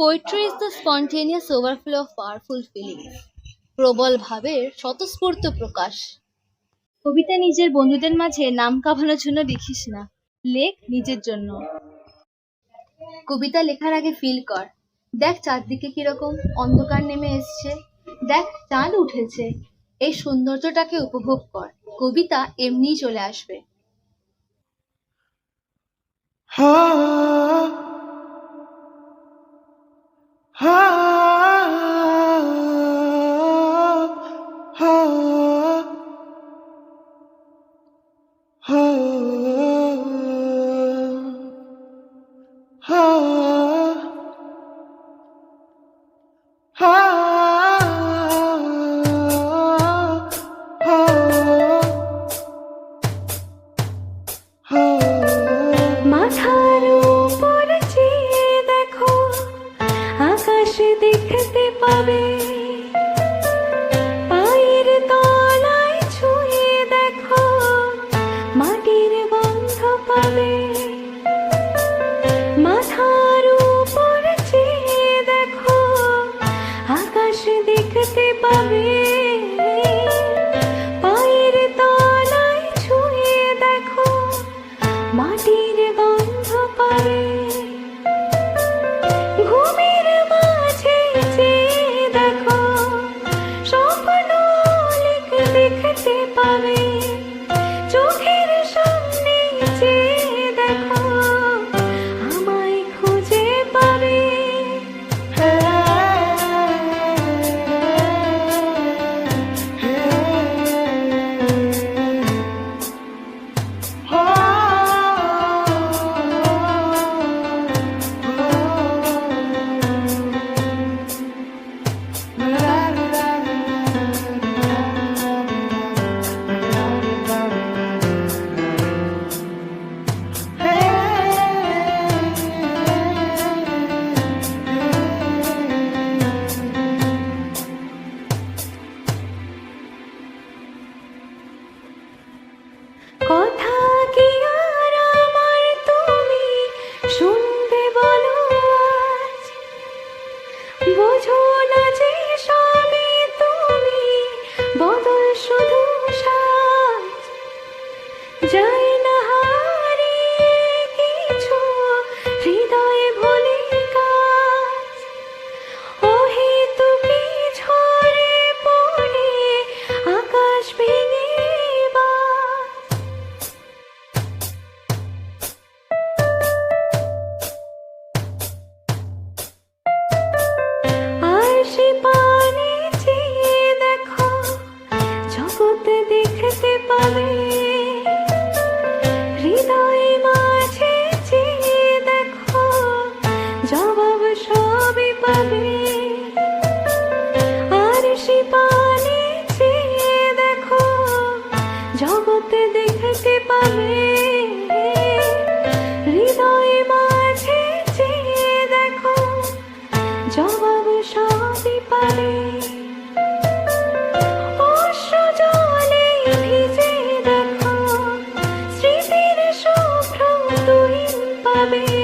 Poetry is the spontaneous overflow of powerful feeling প্রবল ভাবের স্বতঃস্ফূর্ত প্রকাশ। কবিতা নিজের বন্ধুদের মাঝে নাম কামানোর জন্য লিখিস না। লেখ নিজের জন্য। কবিতা লেখার আগে ফিল কর। দেখ চারদিকে কীরকম, অন্ধকার নেমে এসছে। দেখ চাঁদ উঠেছে। এই সৌন্দর্যটাকে উপভোগ কর। কবিতা এমনিই চলে আসবে। মাথার উপর চেয়ে দেখো আকাশ দেখতে পাবে। দেখতে পাবে। পায়ের তলায় ছুঁয়ে দেখো মাটির গন্ধ পাবে। me.